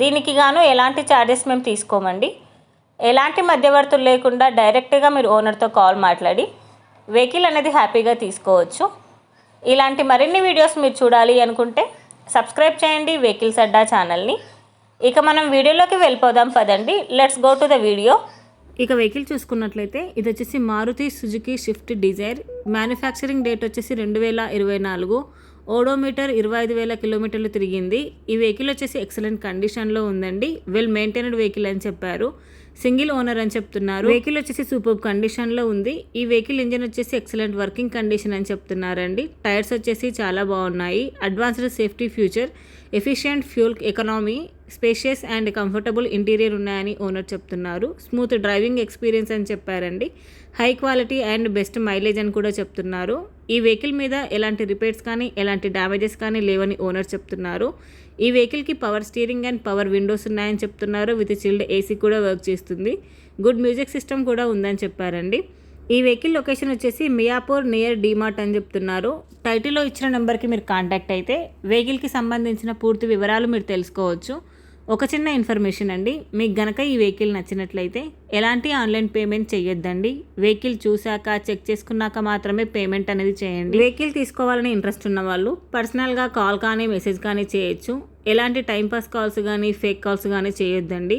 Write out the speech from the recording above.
దీనికి గాను ఎలాంటి ఛార్జెస్ మేము తీసుకోమండి. ఎలాంటి మధ్యవర్తులు లేకుండా డైరెక్ట్గా మీరు ఓనర్తో కాల్ మాట్లాడి వెహికల్ అనేది హ్యాపీగా తీసుకోవచ్చు. ఇలాంటి మరిన్ని వీడియోస్ మీరు చూడాలి అనుకుంటే సబ్స్క్రైబ్ చేయండి వెహికల్స్ అడ్డా ఛానల్ని ఇక మనం వీడియోలోకి వెళ్ళిపోదాం పదండి. Let's go to the video ఇక వెహికల్ చూసుకున్నట్లయితే ఇది వచ్చేసి Maruti Suzuki Swift Dzire manufacturing date వచ్చేసి రెండు వేల ఇరవై నాలుగు. ఓడోమీటర్ ఇరవై ఐదు వేల కిలోమీటర్లు తిరిగింది. ఈ వెహికల్ వచ్చేసి ఎక్సలెంట్ కండిషన్లో ఉందండి. వెల్ మెయింటైన్డ్ వెహికల్ అని చెప్పారు. సింగిల్ ఓనర్ అని చెప్తున్నారు. వెహికల్ వచ్చేసి సూపర్ కండిషన్లో ఉంది. ఈ వెహికల్ ఇంజిన్ వచ్చేసి ఎక్సలెంట్ వర్కింగ్ కండిషన్ అని చెప్తున్నారండి. టైర్స్ వచ్చేసి చాలా బాగున్నాయి. Advanced safety feature efficient fuel economy spacious and comfortable interior ఉన్నాయని ఓనర్ చెప్తున్నారు. స్మూత్ డ్రైవింగ్ ఎక్స్పీరియన్స్ అని చెప్పారండి. High quality and best mileage అని కూడా చెప్తున్నారు. ఈ వెహికల్ మీద ఎలాంటి రిపేర్స్ కానీ ఎలాంటి డ్యామేజెస్ కానీ లేవని ఓనర్ చెప్తున్నారు. ఈ వెహికల్కి power steering and power windows ఉన్నాయని చెప్తున్నారు. విత్ చిల్డ్ ఏసీ కూడా వర్క్ చేస్తుంది. గుడ్ మ్యూజిక్ సిస్టమ్ కూడా ఉందని చెప్పారండి. ఈ వెహికల్ లొకేషన్ వచ్చేసి మియాపూర్ నియర్ డీమార్ట్ అని చెప్తున్నారు. టైటిల్లో ఇచ్చిన నెంబర్కి మీరు కాంటాక్ట్ అయితే వెహికల్కి సంబంధించిన పూర్తి వివరాలు మీరు తెలుసుకోవచ్చు. ఒక చిన్న ఇన్ఫర్మేషన్ అండి. మీకు గనక ఈ వెహికల్ నచ్చినట్లయితే ఎలాంటి ఆన్లైన్ పేమెంట్ చేయొద్దండి వెహికల్ చూశాక చెక్ చేసుకున్నాక మాత్రమే పేమెంట్ అనేది చేయండి. వెహికల్ తీసుకోవాలని ఇంట్రెస్ట్ ఉన్న వాళ్ళు పర్సనల్గా కాల్ కానీ మెసేజ్ కానీ చేయొచ్చు. ఎలాంటి టైంపాస్ కాల్స్ కానీ ఫేక్ కాల్స్ కానీ చేయొద్దండి.